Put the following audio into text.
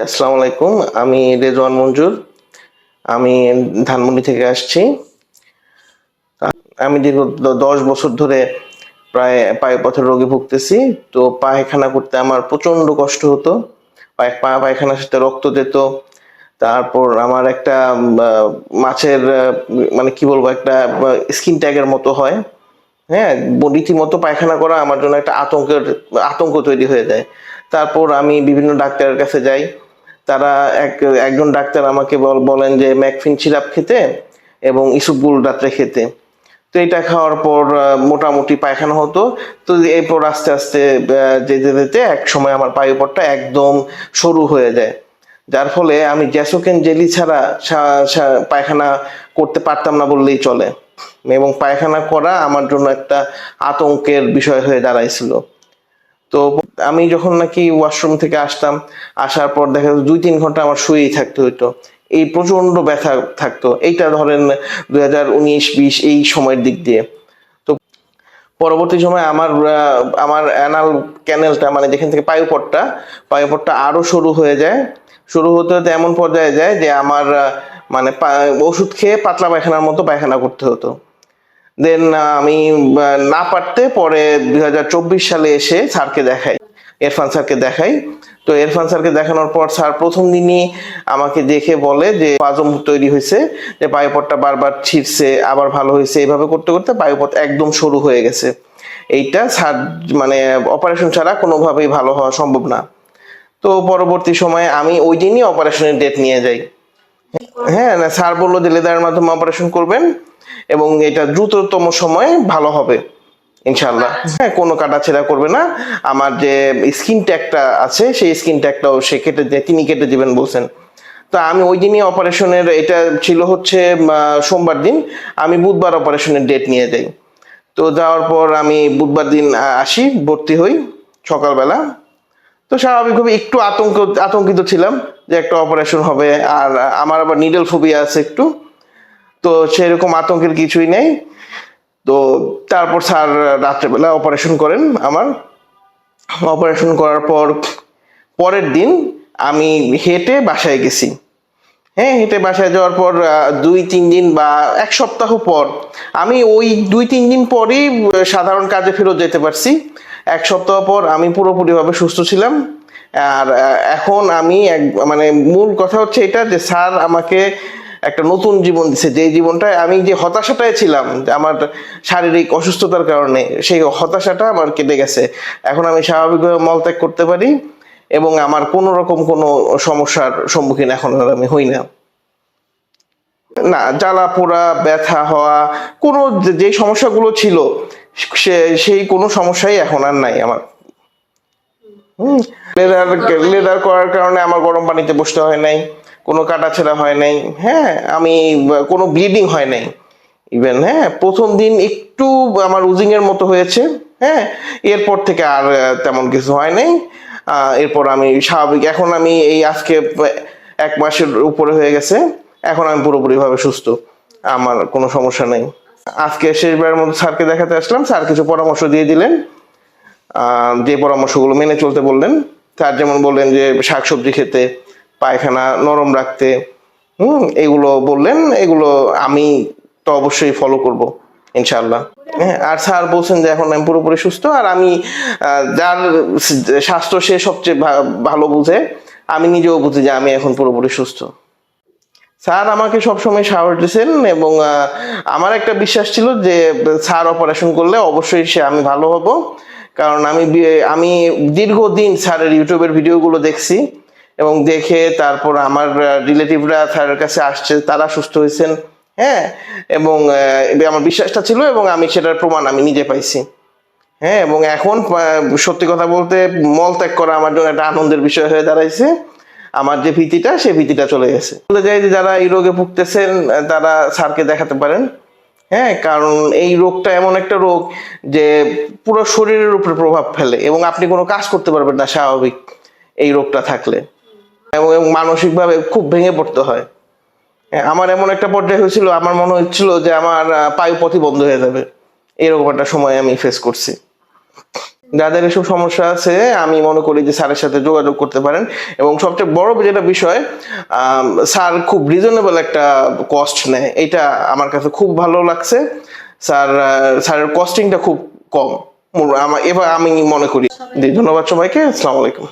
আসসালামু আলাইকুম। আমি রেজওয়ান মঞ্জুর। আমি ধানমন্ডি থেকে আসছি। আমি দীর্ঘ দশ বছর ধরে প্রায় পায়ে পথের রোগে ভুগতেছি। তো পায়খানা করতে আমার প্রচণ্ড কষ্ট হতো। পায়- পা, পায়খানার সাথে রক্ত যেত তারপর আমার একটা মাছের মানে কি বলব, একটা স্কিন ট্যাগের মতো হয়। হ্যাঁ রীতিমতো পায়খানা করা আমার জন্য একটা আতঙ্কের, আতঙ্ক তৈরি হয়ে যায়। তারপর আমি বিভিন্ন ডাক্তারের কাছে যাই। তারা এক, একজন ডাক্তার আমাকে বল- বলেন যে ম্যাকফিন সিরাপ খেতে এবং ইসুবগুল রাত্রে খেতে। তো এটা খাওয়ার পর মোটামুটি পায়খানা হতো। তো এরপর আস্তে আস্তে যেতে যেতে এক সময় আমার পায়ুপটটা একদম সরু হয়ে যায়। যার ফলে আমি জ্যাসোকেন জেলি ছাড়া পায়খানা করতে পারতাম না বললেই চলে। এবং পায়খানা করা আমার জন্য একটা আতঙ্কের বিষয় হয়ে দাঁড়াইছিল। তো আমি যখন নাকি ওয়াশরুম থেকে আসতাম, আসার পর দেখা যেত দুই তিন ঘণ্টা আমার শুয়েই থাকতে হতো এই প্রচণ্ড ব্যথা থাকতো। এইটা ধরেন দুই হাজার উনিশ বিশ এই সময়ের দিক দিয়ে। তো পরবর্তী সময় আমার আমার অ্যানাল ক্যানেলটা মানে যেখান থেকে পায়ুপটটা পায়ুপটটা আরও সরু হয়ে যায়। শুরু হতে হতে এমন পর্যায়ে যায় যে আমার মানে ওষুধ খেয়ে পাতলা পায়খানার মতো পায়খানা করতে হতো। দেন আমি না পারতে পরে দুই হাজার চব্বিশ সালে এসে স্যারকে দেখাই। ইরফান স্যারকে দেখাই। তো ইরফান স্যারকে দেখানোর পর স্যার প্রথম দিনই আমাকে দেখে বলে যে পাজম তৈরি হয়েছে, যে বায়ুপথটা বারবার ছিঁড়ছে, আবার ভালো হয়েছে। এইভাবে করতে করতে বায়ুপথ একদম সরু হয়ে গেছে। এইটা স্যার মানে অপারেশন ছাড়া কোনোভাবেই ভালো হওয়া সম্ভব না। তো পরবর্তী সময়ে আমি ওই দিনই অপারেশনের ডেট নিয়ে যাই। হ্যাঁ না স্যার বলল যে লেদারের মাধ্যমে অপারেশন করবেন এবং এটা দ্রুততম সময়ে ভালো হবে। ইনশাল্লাহ হ্যাঁ কোনো কাটা কাটাছেড়া করবে না। আমার যে স্কিন ট্যাগটা আছে, সেই স্কিন ট্যাগটাও সে কেটে তিনি কেটে দিবেন বলছেন। তো আমি ওই দিনই অপারেশনের, এটা ছিল হচ্ছে সোমবার দিন। আমি বুধবার অপারেশনের ডেট নিয়ে যাই। তো যাওয়ার পর আমি বুধবার দিন আসি, ভর্তি হই সকালবেলা। তো স্বাভাবিকভাবে একটু আতঙ্ক, আতঙ্কিত ছিলাম যে একটা অপারেশন হবে, আর আমার আবার নিডল ফোবিয়া আছে একটু। তো সেরকম আতঙ্কের কিছুই নেই। তো তারপর স্যার রাত্রেবেলা অপারেশন করেন আমার। অপারেশন করার পর, পরের দিন আমি হেঁটে বাসায় গেছি। হ্যাঁ হেঁটে বাসায় যাওয়ার পর দুই, তিন দিন বা এক সপ্তাহ পর আমি ওই দুই, তিন দিন পরেই সাধারণ কাজে ফেরত যেতে পারছি। এক সপ্তাহ পর আমি পুরোপুরিভাবে সুস্থ ছিলাম। আর এখন আমি এক মানে মূল কথা হচ্ছে এটা যে স্যার আমাকে একটা নতুন জীবন দিছে। যে জীবনটায় আমি যে হতাশাটায় ছিলাম আমার শারীরিক অসুস্থতার কারণে সেই হতাশাটা আমার কেটে গেছে। এখন আমি স্বাভাবিকভাবে মলত্যাগ করতে পারি এবং আমার কোনো রকম কোনো সমস্যার সম্মুখীন এখন আর আমি হই না। না, জ্বালা, পোড়া, ব্যথা হওয়া, কোনো যে- সমস্যাগুলো ছিল সেই কোনো সমস্যাই এখন আর নাই আমার। লেদার লেদার করার কারণে আমার গরম পানিতে বসতে হয় নাই। কোনো কাটাছেড়া হয় নাই হ্যাঁ আমি কোনো ব্লিডিং হয় নাই ইভেন হ্যাঁ প্রথম দিন একটু আমার উজিং এর মতো হয়েছে হ্যাঁ এরপর থেকে আর তেমন কিছু হয় নাই এরপর আমি স্বাভাবিক, এখন আমি এই আজকে এক মাসের উপরে হয়ে গেছে, এখন আমি পুরোপুরিভাবে সুস্থ, আমার কোনো সমস্যা নেই। আজকে শেষবারের মতো স্যারকে দেখাতে আসলাম, স্যার কিছু পরামর্শ দিয়ে দিলেন যে পরামর্শগুলো মেনে চলতে বললেন, স্যার যেমন বললেন যে শাকসবজি খেতে পায়খানা নরম রাখতে, হুম, এগুলো বললেন, এগুলো আমি তো অবশ্যই ফলো করব ইনশাল্লাহ হ্যাঁ আর স্যার বলছেন যে এখন আমি পুরোপুরি সুস্থ, আর আমি যার স্বাস্থ্য সে সবচেয়ে ভালো বুঝে, আমি নিজেও বুঝি যে আমি এখন পুরোপুরি সুস্থ। স্যার আমাকে সবসময় সাহস দিয়েছেন এবং আমার একটা বিশ্বাস ছিল যে স্যার অপারেশন করলে অবশ্যই সে আমি ভালো হব, কারণ আমি আমি দীর্ঘদিন স্যারের ইউটিউবের ভিডিওগুলো দেখছি এবং দেখে তারপর আমার রিলেটিভরা স্যারের কাছে আসছে, তারা সুস্থ হয়েছেন হ্যাঁ? এবং আমার বিশ্বাসটা ছিল এবং আমি সেটার প্রমাণ আমি নিজে পাইছি হ্যাঁ? এবং এখন সত্যি কথা বলতে মল ত্যাগ করা আমার জন্য একটা আনন্দের বিষয় হয়ে দাঁড়াইছে। আমার যে ভীতিটা সেই ভীতিটা চলে গেছে। বলে যায় যে যারা এই রোগে ভুগতেছেন তারা স্যারকে দেখাতে পারেন হ্যাঁ? কারণ এই রোগটা এমন একটা রোগ যে পুরো শরীরের উপরে প্রভাব ফেলে এবং আপনি কোনো কাজ করতে পারবেন না, স্বাভাবিক এই রোগটা থাকলে। এবং মানসিকভাবে খুব ভেঙে পড়তে হয়। হ্যাঁ, আমার এমন একটা পর্যায়ে হয়েছিল আমার মনে হচ্ছিল যে আমার আহ, পায়ুপথই বন্ধ হয়ে যাবে। এরকম একটা সময় আমি ফেস করছি। যাদের এসব সমস্যা আছে আমি মনে করি যে স্যারের সাথে যোগাযোগ করতে পারেন। এবং সবচেয়ে বড় যেটা বিষয় স্যার খুব রিজনেবল একটা কস্ট নেয়। এটা আমার কাছে খুব ভালো লাগছে। স্যার স্যারের কস্টিংটা খুব কম। আমার এবার আমি মনে করি। ধন্যবাদ সবাইকে। আসসালামু আলাইকুম।